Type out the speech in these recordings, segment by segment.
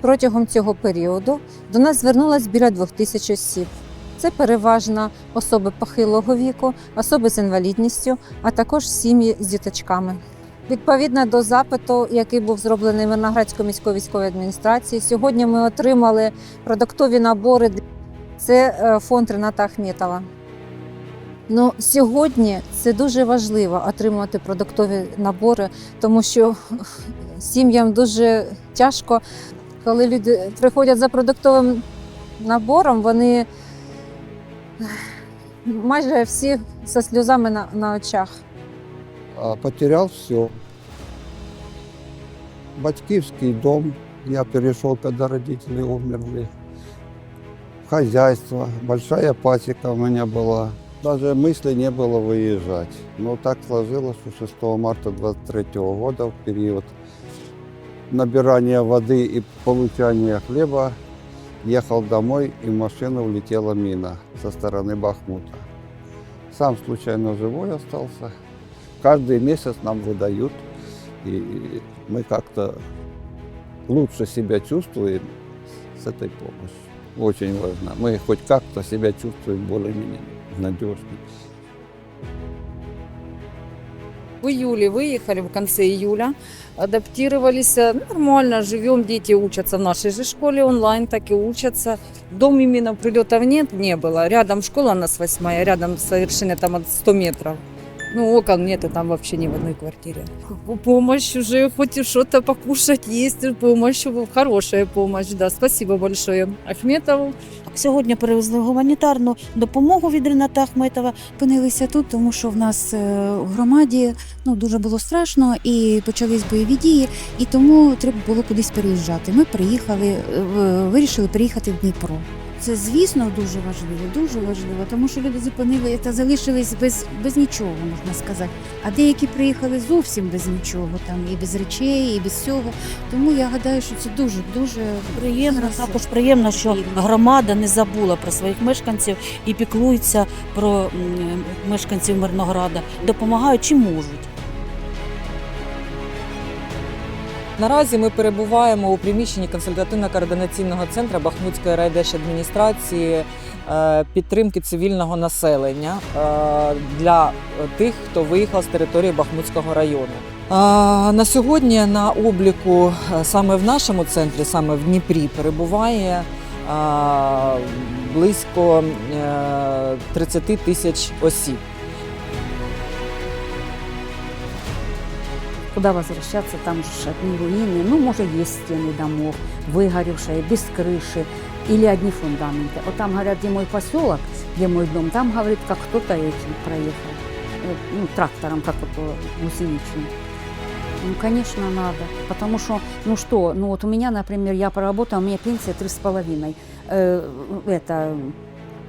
Протягом цього періоду до нас звернулось біля двох тисяч осіб. Це переважно особи похилого віку, особи з інвалідністю, а також сім'ї з діточками. Відповідно до запиту, який був зроблений Мирноградською міською військовою адміністрацією, сьогодні ми отримали продуктові набори. Це е, фонд Рената Ахметова. Ну, сьогодні це дуже важливо отримувати продуктові набори, тому що сім'ям дуже тяжко, коли люди приходять за продуктовим набором, вони майже всі зі сльозами на, на очах. А, Потерял все. Батьківський дом. Я перешел, когда родители умерли. Хозяйство. Большая пасека у меня была. Даже мысли не было выезжать. Но так сложилось, что 6 марта 23 года в период набирания воды и получания хлеба ехал домой, и в машину влетела мина со стороны Бахмута. Сам случайно живой остался. Каждый месяц нам выдают, и мы как-то лучше себя чувствуем с этой помощью. Очень важно. Мы хоть как-то себя чувствуем более-менее надежно. В июле выехали, в конце июля, адаптировались, нормально живем, дети учатся в нашей же школе онлайн, так и учатся. Дом именно прилетов нет, не было. Рядом школа у нас восьмая, рядом совершенно там от 100 метров. Ну, окон нет, и там вообще ни в одной квартире. Помощь уже, хоть что-то покушать есть, помощь, хорошая помощь, да, спасибо большое Ахметову. Сьогодні привезли гуманітарну допомогу від Рената Ахметова. Опинилися тут, тому що в нас е, в громаді ну дуже було страшно і почались бойові дії, і тому треба було кудись переїжджати. Ми приїхали, е, вирішили приїхати в Дніпро. Це, звісно, дуже важливо, дуже важливо, тому що люди зупинили та залишились без, без нічого, можна сказати. А деякі приїхали зовсім без нічого, там і без речей, і без всього. Тому я гадаю, що це дуже дуже Приємно, Красиво. також приємно, що громада не забула про своїх мешканців і піклується про мешканців Мирнограда, допомагають чим можуть. Наразі ми перебуваємо у приміщенні консультативно-координаційного центру Бахмутської райдержадміністрації е, підтримки цивільного населення е, для тих, хто виїхав з території Бахмутського району. Е, На сьогодні на обліку саме в нашому центрі, саме в Дніпрі, перебуває близько е, 30 тисяч осіб. Куда возвращаться, там же одни руины, ну, может, есть стены домов, выгоревшие, без крыши, или одни фундаменты. Вот там, говорят, где мой поселок, где мой дом, там, говорит, как кто-то этим проехал, э, ну, трактором, как вот э, гусеничным. Ну, конечно, надо, потому что, ну что, ну вот у меня, например, я поработала, у меня пенсия три с половиной, э, это,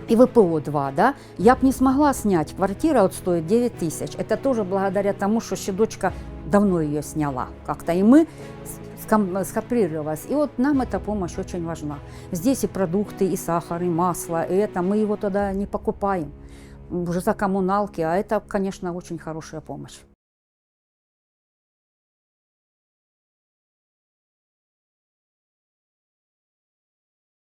и ВПО 2, да, я бы не смогла снять. Квартира вот стоит 9 тысяч. Это тоже благодаря тому, что еще дочка давно ее сняла как-то. И мы с- ском- скооперировалась. И вот нам эта помощь очень важна. Здесь и продукты, и сахар, и масло, и это. Мы его тогда не покупаем уже за коммуналки, а это, конечно, очень хорошая помощь.